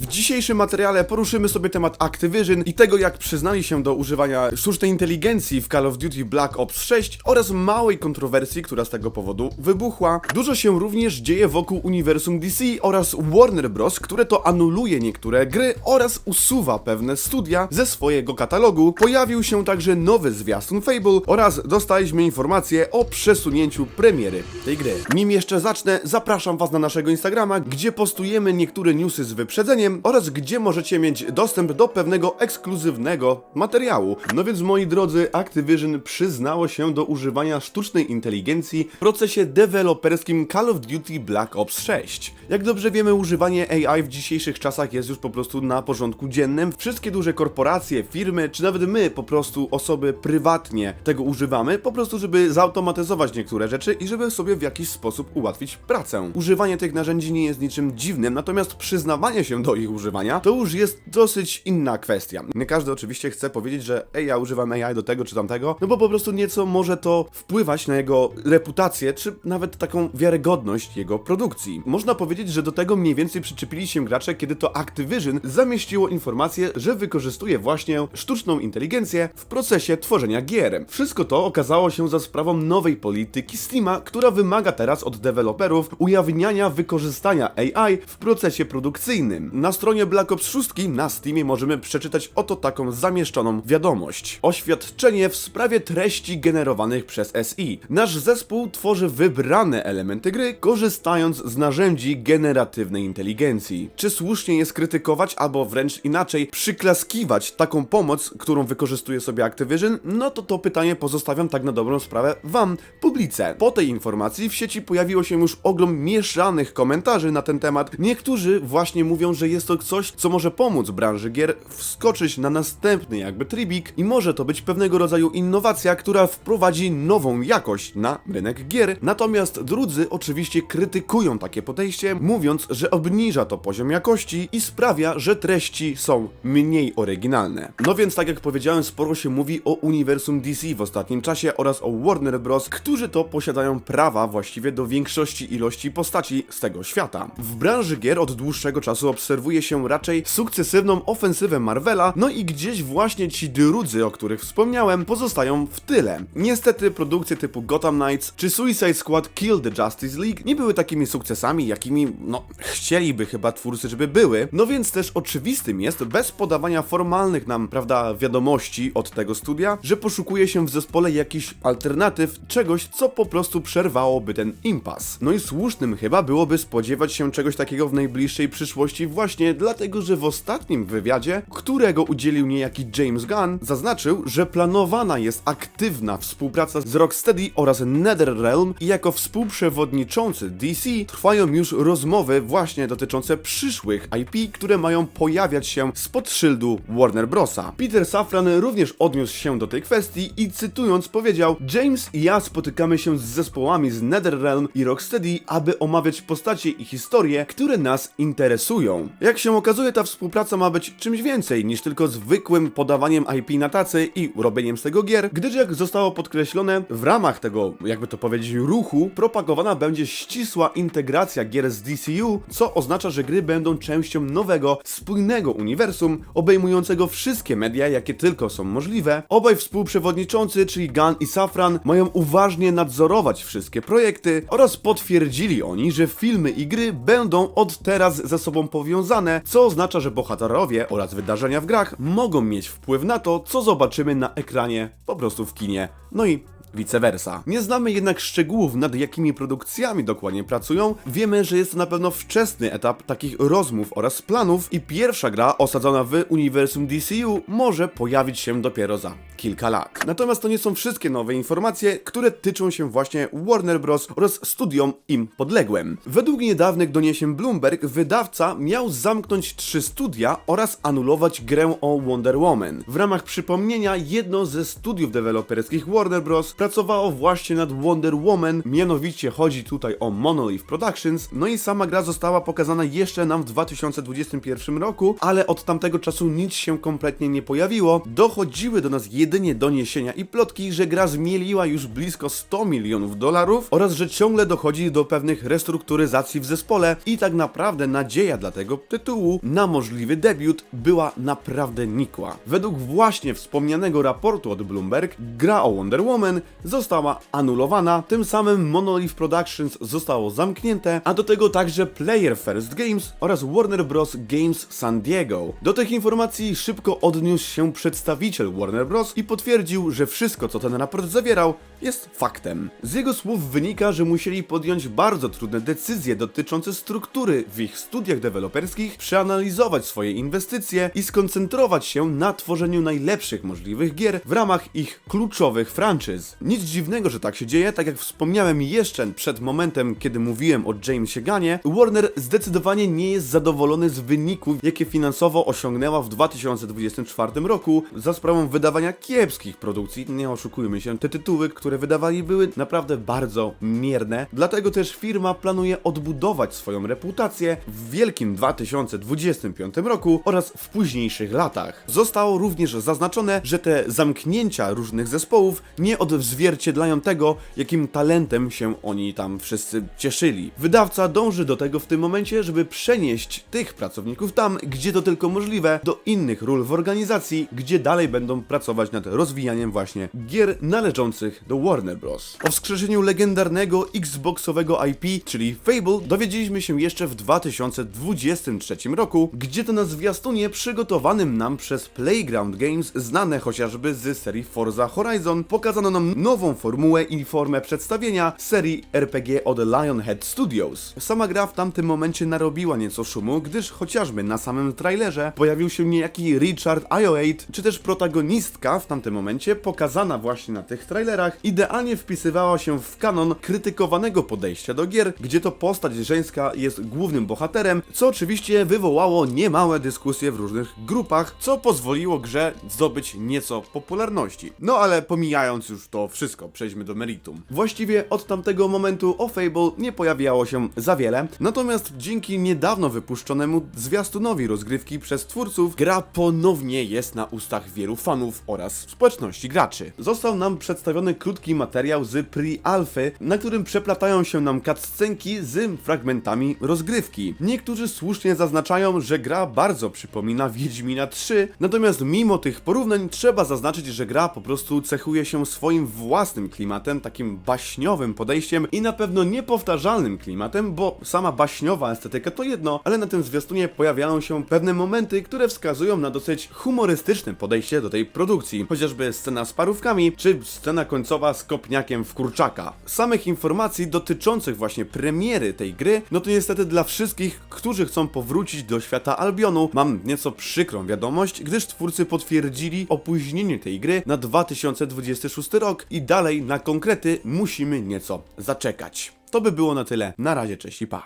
W dzisiejszym materiale poruszymy sobie temat Activision i tego jak przyznali się do używania sztucznej inteligencji w Call of Duty Black Ops 6 oraz małej kontrowersji, która z tego powodu wybuchła. Dużo się również dzieje wokół uniwersum DC oraz Warner Bros., które to anuluje niektóre gry oraz usuwa pewne studia ze swojego katalogu. Pojawił się także nowy zwiastun Fable oraz dostaliśmy informację o przesunięciu premiery tej gry. Nim jeszcze zacznę, zapraszam was na naszego Instagrama, gdzie postujemy niektóre newsy z wyprzedzeniem oraz gdzie możecie mieć dostęp do pewnego ekskluzywnego materiału. No więc moi drodzy, Activision przyznało się do używania sztucznej inteligencji w procesie deweloperskim Call of Duty Black Ops 6. Jak dobrze wiemy, używanie AI w dzisiejszych czasach jest już po prostu na porządku dziennym. Wszystkie duże korporacje, firmy, czy nawet my, po prostu osoby prywatnie tego używamy, po prostu żeby zautomatyzować niektóre rzeczy i żeby sobie w jakiś sposób ułatwić pracę. Używanie tych narzędzi nie jest niczym dziwnym, natomiast przyznawanie się do ich używania to już jest dosyć inna kwestia. Nie każdy oczywiście chce powiedzieć, że ej, ja używam AI do tego czy tamtego, no bo po prostu nieco może to wpływać na jego reputację, czy nawet taką wiarygodność jego produkcji. Można powiedzieć, że do tego mniej więcej przyczepili się gracze, kiedy to Activision zamieściło informację, że wykorzystuje właśnie sztuczną inteligencję w procesie tworzenia gier. Wszystko to okazało się za sprawą nowej polityki Steama, która wymaga teraz od deweloperów ujawniania wykorzystania AI w procesie produkcyjnym. Na stronie Black Ops 6 na Steamie możemy przeczytać oto taką zamieszczoną wiadomość. Oświadczenie w sprawie treści generowanych przez SI. Nasz zespół tworzy wybrane elementy gry, korzystając z narzędzi generatywnej inteligencji. Czy słusznie jest krytykować, albo wręcz inaczej, przyklaskiwać taką pomoc, którą wykorzystuje sobie Activision? No to to pytanie pozostawiam tak na dobrą sprawę wam, publice. Po tej informacji w sieci pojawiło się już ogrom mieszanych komentarzy na ten temat. Niektórzy właśnie mówią, że jest to coś, co może pomóc branży gier wskoczyć na następny jakby trybik i może to być pewnego rodzaju innowacja, która wprowadzi nową jakość na rynek gier. Natomiast drudzy oczywiście krytykują takie podejście, mówiąc, że obniża to poziom jakości i sprawia, że treści są mniej oryginalne. No więc tak jak powiedziałem, sporo się mówi o uniwersum DC w ostatnim czasie oraz o Warner Bros., którzy to posiadają prawa właściwie do większości ilości postaci z tego świata. W branży gier od dłuższego czasu obserwuje się raczej sukcesywną ofensywę Marvela, no i gdzieś właśnie ci drudzy, o których wspomniałem, pozostają w tyle. Niestety produkcje typu Gotham Knights czy Suicide Squad Kill the Justice League nie były takimi sukcesami, jakimi, no, chcieliby chyba twórcy, żeby były, no więc też oczywistym jest, bez podawania formalnych nam, prawda, wiadomości od tego studia, że poszukuje się w zespole jakichś alternatyw, czegoś, co po prostu przerwałoby ten impas. No i słusznym chyba byłoby spodziewać się czegoś takiego w najbliższej przyszłości właśnie dlatego, że w ostatnim wywiadzie, którego udzielił niejaki James Gunn, zaznaczył, że planowana jest aktywna współpraca z Rocksteady oraz NetherRealm i jako współprzewodniczący DC trwają już rozmowy właśnie dotyczące przyszłych IP, które mają pojawiać się spod szyldu Warner Brosa. Peter Safran również odniósł się do tej kwestii i cytując powiedział James i ja spotykamy się z zespołami z NetherRealm i Rocksteady, aby omawiać postacie i historie, które nas interesują. Jak się okazuje, ta współpraca ma być czymś więcej niż tylko zwykłym podawaniem IP na tacy i robieniem z tego gier, gdyż jak zostało podkreślone, w ramach tego, jakby to powiedzieć, ruchu propagowana będzie ścisła integracja gier z DCU, co oznacza, że gry będą częścią nowego, spójnego uniwersum, obejmującego wszystkie media, jakie tylko są możliwe. Obaj współprzewodniczący, czyli Gunn i Safran, mają uważnie nadzorować wszystkie projekty oraz potwierdzili oni, że filmy i gry będą od teraz ze sobą powiązane, co oznacza, że bohaterowie oraz wydarzenia w grach mogą mieć wpływ na to, co zobaczymy na ekranie, po prostu w kinie. No i vice versa. Nie znamy jednak szczegółów, nad jakimi produkcjami dokładnie pracują. Wiemy, że jest to na pewno wczesny etap takich rozmów oraz planów i pierwsza gra osadzona w uniwersum DCU może pojawić się dopiero za kilka lat. Natomiast to nie są wszystkie nowe informacje, które tyczą się właśnie Warner Bros. oraz studiom im podległym. Według niedawnych doniesień Bloomberg, wydawca miał zamknąć trzy studia oraz anulować grę o Wonder Woman. W ramach przypomnienia, jedno ze studiów deweloperskich Warner Bros. Pracowało właśnie nad Wonder Woman, mianowicie chodzi tutaj o Monolith Productions, no i sama gra została pokazana jeszcze nam w 2021 roku, ale od tamtego czasu nic się kompletnie nie pojawiło. Dochodziły do nas jedynie doniesienia i plotki, że gra zmieliła już blisko 100 milionów dolarów oraz że ciągle dochodzi do pewnych restrukturyzacji w zespole i tak naprawdę nadzieja dla tego tytułu na możliwy debiut była naprawdę nikła. Według właśnie wspomnianego raportu od Bloomberg, gra o Wonder Woman została anulowana, tym samym Monolith Productions zostało zamknięte, a do tego także Player First Games oraz Warner Bros. Games San Diego. Do tych informacji szybko odniósł się przedstawiciel Warner Bros. i potwierdził, że wszystko co ten raport zawierał jest faktem. Z jego słów wynika, że musieli podjąć bardzo trudne decyzje dotyczące struktury w ich studiach deweloperskich, przeanalizować swoje inwestycje i skoncentrować się na tworzeniu najlepszych możliwych gier w ramach ich kluczowych franczyz. Nic dziwnego, że tak się dzieje, tak jak wspomniałem jeszcze przed momentem, kiedy mówiłem o Jamesie Gunn'ie, Warner zdecydowanie nie jest zadowolony z wyników, jakie finansowo osiągnęła w 2024 roku za sprawą wydawania kiepskich produkcji. Nie oszukujmy się, te tytuły, które wydawali były naprawdę bardzo mierne, dlatego też firma planuje odbudować swoją reputację w wielkim 2025 roku oraz w późniejszych latach. Zostało również zaznaczone, że te zamknięcia różnych zespołów nie odzwierciedlają tego, jakim talentem się oni tam wszyscy cieszyli. Wydawca dąży do tego w tym momencie, żeby przenieść tych pracowników tam, gdzie to tylko możliwe, do innych ról w organizacji, gdzie dalej będą pracować nad rozwijaniem właśnie gier należących do Warner Bros. O wskrzeszeniu legendarnego Xboxowego IP, czyli Fable, dowiedzieliśmy się jeszcze w 2023 roku, gdzie to na zwiastunie przygotowanym nam przez Playground Games, znane chociażby z serii Forza Horizon, pokazano nam nową formułę i formę przedstawienia serii RPG od Lionhead Studios. Sama gra w tamtym momencie narobiła nieco szumu, gdyż chociażby na samym trailerze pojawił się niejaki Richard Io8, czy też protagonistka w tamtym momencie, pokazana właśnie na tych trailerach, idealnie wpisywała się w kanon krytykowanego podejścia do gier, gdzie to postać żeńska jest głównym bohaterem, co oczywiście wywołało niemałe dyskusje w różnych grupach, co pozwoliło grze zdobyć nieco popularności. No ale pomijając już wszystko, przejdźmy do meritum. Właściwie od tamtego momentu o Fable nie pojawiało się za wiele, natomiast dzięki niedawno wypuszczonemu zwiastunowi rozgrywki przez twórców, gra ponownie jest na ustach wielu fanów oraz społeczności graczy. Został nam przedstawiony krótki materiał z pre-alfy, na którym przeplatają się nam cutscenki z fragmentami rozgrywki. Niektórzy słusznie zaznaczają, że gra bardzo przypomina Wiedźmina 3, natomiast mimo tych porównań trzeba zaznaczyć, że gra po prostu cechuje się swoim własnym klimatem, takim baśniowym podejściem i na pewno niepowtarzalnym klimatem, bo sama baśniowa estetyka to jedno, ale na tym zwiastunie pojawiają się pewne momenty, które wskazują na dosyć humorystyczne podejście do tej produkcji, chociażby scena z parówkami, czy scena końcowa z kopniakiem w kurczaka. Samych informacji dotyczących właśnie premiery tej gry, no to niestety dla wszystkich, którzy chcą powrócić do świata Albionu, mam nieco przykrą wiadomość, gdyż twórcy potwierdzili opóźnienie tej gry na 2026 rok i dalej na konkrety musimy nieco zaczekać. To by było na tyle. Na razie, cześć i pa.